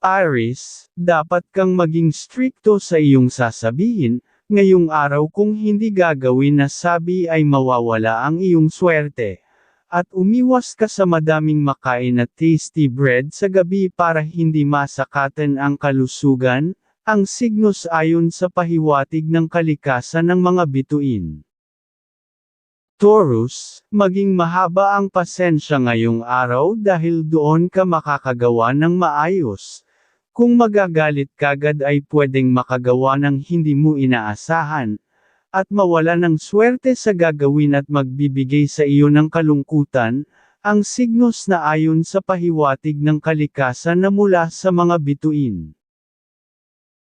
Aris, dapat kang maging strikto sa iyong sasabihin, ngayong araw kung hindi gagawin na sabi ay mawawala ang iyong swerte. At umiwas ka sa madaming makain na tasty bread sa gabi para hindi masakatan ang kalusugan, ang signos ayon sa pahiwatig ng kalikasan ng mga bituin. Taurus, maging mahaba ang pasensya ngayong araw dahil doon ka makakagawa ng maayos. Kung magagalit kagad ay pwedeng makagawa ng hindi mo inaasahan, at mawala ng swerte sa gagawin at magbibigay sa iyo ng kalungkutan, ang signos na ayon sa pahiwatig ng kalikasan na mula sa mga bituin.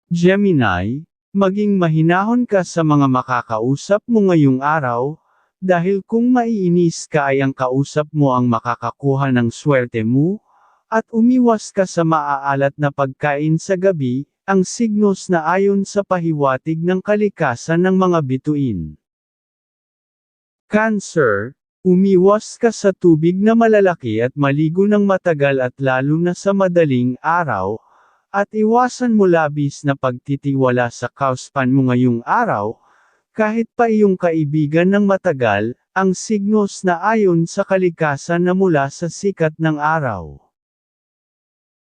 Gemini, maging mahinahon ka sa mga makakausap mo ngayong araw, dahil kung maiinis ka ay ang kausap mo ang makakakuha ng swerte mo, at umiwas ka sa maaalat na pagkain sa gabi, ang signos na ayon sa pahiwatig ng kalikasan ng mga bituin. Cancer, umiwas ka sa tubig na malalaki at maligo ng matagal at lalo na sa madaling araw, at iwasan mo labis na pagtitiwala sa kauspan mo ngayong araw, kahit pa iyong kaibigan ng matagal, ang signos na ayon sa kalikasan na mula sa sikat ng araw.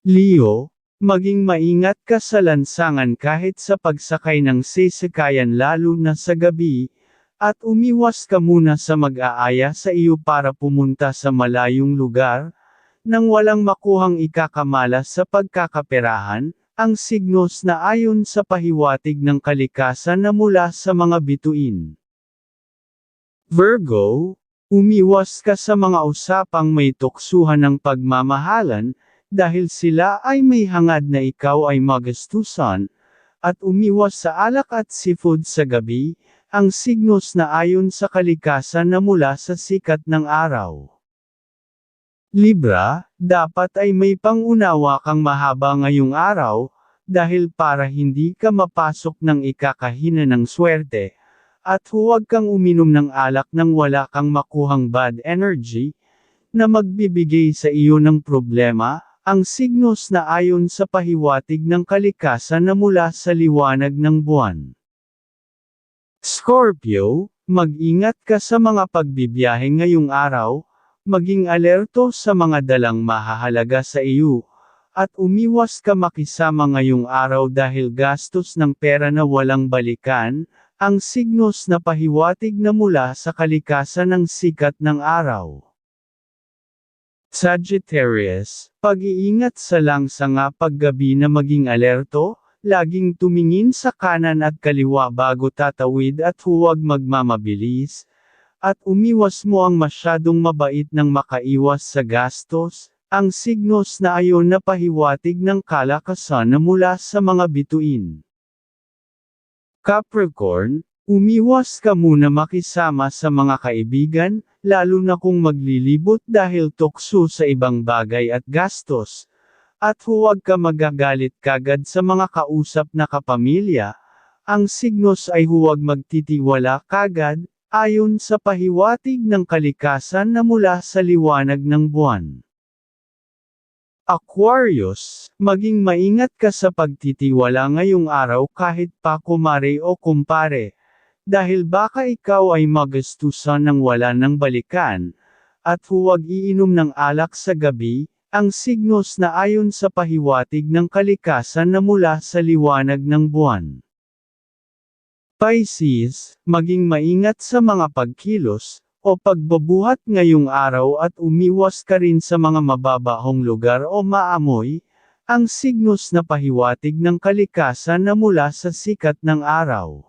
Leo, maging maingat ka sa lansangan kahit sa pagsakay ng sasakayan lalo na sa gabi, at umiwas ka muna sa mag-aaya sa iyo para pumunta sa malayong lugar, nang walang makuhang ikakamalas sa pagkakaperahan, ang signos na ayon sa pahiwatig ng kalikasan na mula sa mga bituin. Virgo, umiwas ka sa mga usapang may tuksuhan ng pagmamahalan, dahil sila ay may hangad na ikaw ay magastusan, at umiwas sa alak at seafood sa gabi, ang signos na ayon sa kalikasan na mula sa sikat ng araw. Libra, dapat ay may pangunawa kang mahaba ngayong araw, dahil para hindi ka mapasok ng ikakahina ng swerte, at huwag kang uminom ng alak nang wala kang makuhang bad energy, na magbibigay sa iyo ng problema, ang signos na ayon sa pahiwatig ng kalikasan na mula sa liwanag ng buwan. Scorpio, mag-ingat ka sa mga pagbibiyahe ngayong araw, maging alerto sa mga dalang mahahalaga sa iyo, at umiwas ka makisama ngayong araw dahil gastos ng pera na walang balikan, ang signos na pahiwatig na mula sa kalikasan ng sikat ng araw. Sagittarius, pag-iingat sa lang sa nga paggabi na maging alerto, laging tumingin sa kanan at kaliwa bago tatawid at huwag magmamabilis, at umiwas mo ang masyadong mabait ng makaiwas sa gastos, ang signos na ayon na pahiwatig ng kalakasan na mula sa mga bituin. Capricorn, umiwas ka muna makisama sa mga kaibigan, lalo na kung maglilibot dahil tukso sa ibang bagay at gastos, at huwag ka magagalit kagad sa mga kausap na kapamilya, ang signos ay huwag magtitiwala kagad, Ayon sa pahiwatig ng kalikasan na mula sa liwanag ng buwan. Aquarius, maging maingat ka sa pagtitiwala ngayong araw kahit pa kumare o kumpare, dahil baka ikaw ay magastusan ng wala ng balikan, at huwag iinom ng alak sa gabi, ang signos na ayon sa pahiwatig ng kalikasan na mula sa liwanag ng buwan. Pisces, maging maingat sa mga pagkilos, o pagbabuhat ngayong araw at umiwas ka rin sa mga mababahong lugar o maamoy, ang signos na pahiwatig ng kalikasan na mula sa sikat ng araw.